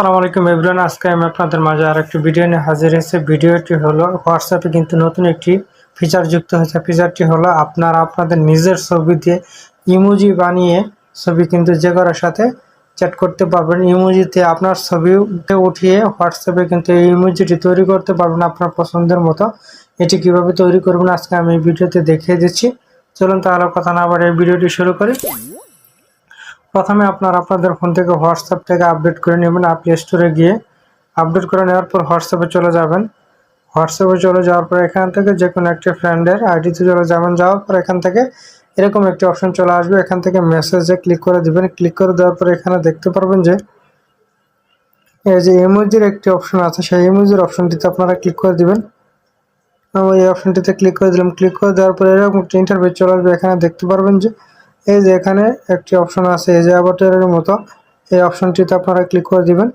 আসসালামু আলাইকুম এভরিওয়ান, আজকে আমি আপনাদের মাঝে আর একটি ভিডিও নিয়ে হাজির হয়েছে। ভিডিওটি হলো হোয়াটসঅ্যাপে কিন্তু নতুন একটি ফিচার যুক্ত হয়েছে। ফিচারটি হলো আপনারা আপনাদের নিজের ছবি দিয়ে ইমোজি বানিয়ে ছবি কিন্তু যে কারোর সাথে চ্যাট করতে পারবেন। ইমোজিতে আপনার ছবিকে উঠিয়ে হোয়াটসঅ্যাপে কিন্তু এই ইমোজিটি তৈরি করতে পারবেন আপনার পছন্দের মতো। এটি কীভাবে তৈরি করবেন আজকে আমি এই ভিডিওতে দেখিয়ে দিচ্ছি। চলুন তাহলে কথা না এই ভিডিওটি শুরু করি। প্রথমে আপনার আপনাদের ফোন থেকে হোয়াটসঅ্যাপ থেকে আপডেট করে নেবেন প্লে স্টোরে গিয়ে আপডেট করে নেওয়ার পর হোয়াটসঅ্যাপে চলে যাবেন। হোয়াটসঅ্যাপে চলে যাওয়ার পর এখান থেকে যে কোনো একটি ফ্রেন্ডের আইডিতে চলে যাবেন। যাওয়ার পর এখান থেকে এরকম একটি অপশন চলে আসবে। এখান থেকে মেসেজে ক্লিক করে দিবেন। ক্লিক করে দেওয়ার পর এখানে দেখতে পারবেন যে এই যে ইমোজির একটি অপশন আছে। সেই ইমোজির অপশনটিতে আপনারা ক্লিক করে দিবেন। এই অপশনটিতে ক্লিক করে দিলাম। ক্লিক করে দেওয়ার পর এরকম একটি ইন্টারভিউ চলে আসবে। এখানে দেখতে পারবেন যে এই যে এখানে একটি অপশন আছে, এই যে অ্যাভাটারের মতো। এই অপশনটিতে আপনারা ক্লিক করে দিবেন।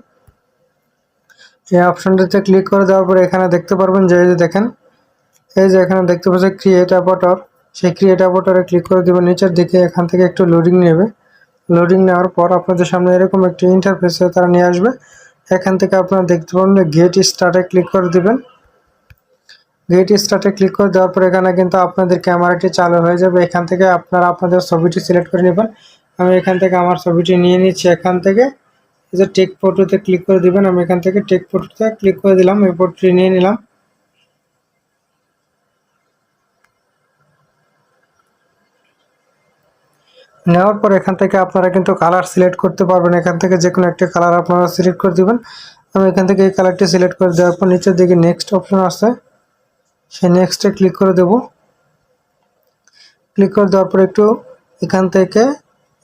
এই অপশনটিতে ক্লিক করে দেওয়ার পরে এখানে দেখতে পারবেন যে, এই যে দেখেন, এই যে এখানে দেখতে পাচ্ছেন ক্রিয়েট অ্যাভাটার সেই ক্রিয়েট অ্যাভাটারে ক্লিক করে দেবেন, নিচের দিকে এখান থেকে একটু লোডিং নেবে। লোডিং নেওয়ার পর আপনাদের সামনে এরকম একটি ইন্টারফেসে তারা নিয়ে আসবে। এখান থেকে আপনারা দেখতে পাবেন গেট স্টার্টে ক্লিক করে দিবেন। গেট স্টার্টে ক্লিক করে দেওয়ার পর এখানে কিন্তু আপনাদের ক্যামেরাটি চালু হয়ে যাবে। এখান থেকে আপনারা আপনাদের ছবিটি সিলেক্ট করে নেবেন। আমি এখান থেকে আমার ছবিটি নিয়ে নিচ্ছি। এখান থেকে যে টেক ফটোতে ক্লিক করে দিবেন। আমি এখান থেকে টেক ফটোতে ক্লিক করে দিলাম। এই ফটোটি নিয়ে নিলাম। নেওয়ার পর এখান থেকে আপনারা কিন্তু কালার সিলেক্ট করতে পারবেন। এখান থেকে যে কোনো একটা কালার আপনারা সিলেক্ট করে দিবেন। আমি এখান থেকে এই কালারটি সিলেক্ট করে দেওয়ার পর নিচের দিকে নেক্সট অপশন আছে সেই নেক্সটে ক্লিক করে দেব। ক্লিক করে দেওয়ার পর একটু এখান থেকে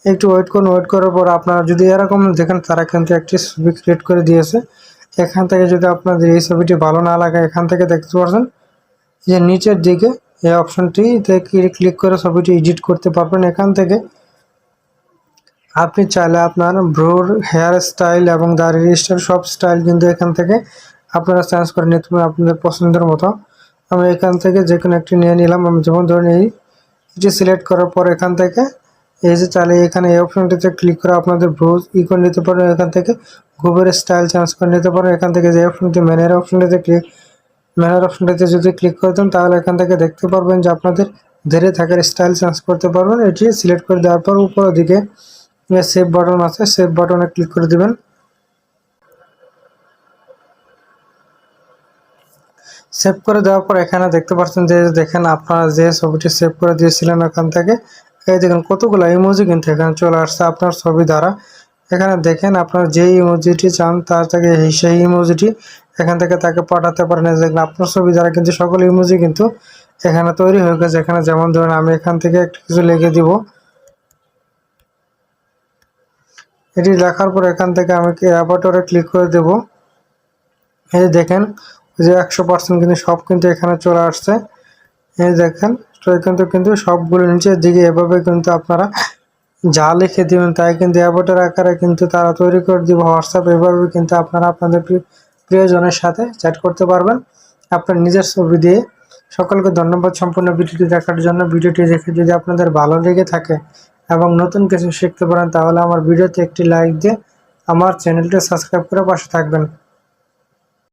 একটু ওয়েট করুন ওয়েট করার পর আপনারা যদি এরকম দেখেন, তারা কিন্তু একটি ছবি ক্রিয়েট করে দিয়েছে। এখান থেকে যদি আপনাদের এই ছবিটি ভালো না লাগে, এখান থেকে দেখতে পাচ্ছেন যে নিচের দিকে এই অপশনটি ক্লিক করে ছবিটি এডিট করতে পারবেন এখান থেকে। আপনি চাইলে আপনার ব্রোর, হেয়ার স্টাইল এবং দাড়ির স্টাইল সব স্টাইল কিন্তু এখান থেকে আপনারা চেঞ্জ করে নিতে পারেন আপনাদের পছন্দের মতো। আমি এখান থেকে যে কোনো একটি নিয়ে নিলাম। আমি যেমন ধরুন এই এটি সিলেক্ট করার পর এখান থেকে এই যে চালিয়ে এখানে এই অপশনটিতে ক্লিক করে আপনাদের ব্রোজ ই করে নিতে পারেন। এখান থেকে গোবরের স্টাইল চেঞ্জ করে নিতে পারেন। এখান থেকে যে অপশনটি ম্যানের অপশনটিতে ক্লিক ম্যানের অপশনটিতে যদি ক্লিক করে দেন, তাহলে এখান থেকে দেখতে পারবেন যে আপনাদের ধীরে থাকার স্টাইল চেঞ্জ করতে পারবেন। এটি সিলেক্ট করে দেওয়ার পর উপর দিকে সেভ বাটন আছে সেভ বাটনে ক্লিক করে দিবেন। সেভ করে দেওয়ার পর এখানে দেখতে পাচ্ছেন যে দেখেন আপনারা যে ছবিটি সেভ করে দিয়েছিলেন ওখান থেকে, এই দেখেন কতগুলো ইমোজি কিন্তু এখানে চলে আসছে আপনার ছবি দ্বারা। এখানে দেখেন আপনার যে ইমোজিটি চান, তার থেকে সেই ইমোজিটি এখান থেকে তাকে পাঠাতে পারেন। দেখেন আপনার ছবি দ্বারা কিন্তু সকল ইমোজি কিন্তু এখানে তৈরি হয়ে গেছে। এখানে যেমন ধরুন আমি এখান থেকে একটা কিছু লিখে দিব। এটি লেখার পর এখান থেকে আমি অ্যাভাটারে ক্লিক করে দেব। এই দেখেন যে একশো পার্সেন্ট কিন্তু সব কিন্তু এখানে চলে আসছে। এই দেখেন, তো কিন্তু কিন্তু সবগুলো নিচের দিকে এভাবে কিন্তু আপনারা যা লিখে দিবেন তাই কিন্তু অ্যাভাটার আকারে কিন্তু তারা তৈরি করে দিব হোয়াটসঅ্যাপ এভাবে কিন্তু আপনারা আপনাদের প্রিয়জনের সাথে চ্যাট করতে পারবেন। আপনার নিজের ছবি দিয়ে। সকলকে ধন্যবাদ সম্পূর্ণ ভিডিওটি দেখার জন্য। ভিডিওটি দেখে যদি আপনাদের ভালো লেগে থাকে এবং নতুন কিছু শিখতে পারেন, তাহলে আমার ভিডিওতে একটি লাইক দিয়ে আমার চ্যানেলটি সাবস্ক্রাইব করে পাশে থাকবেন।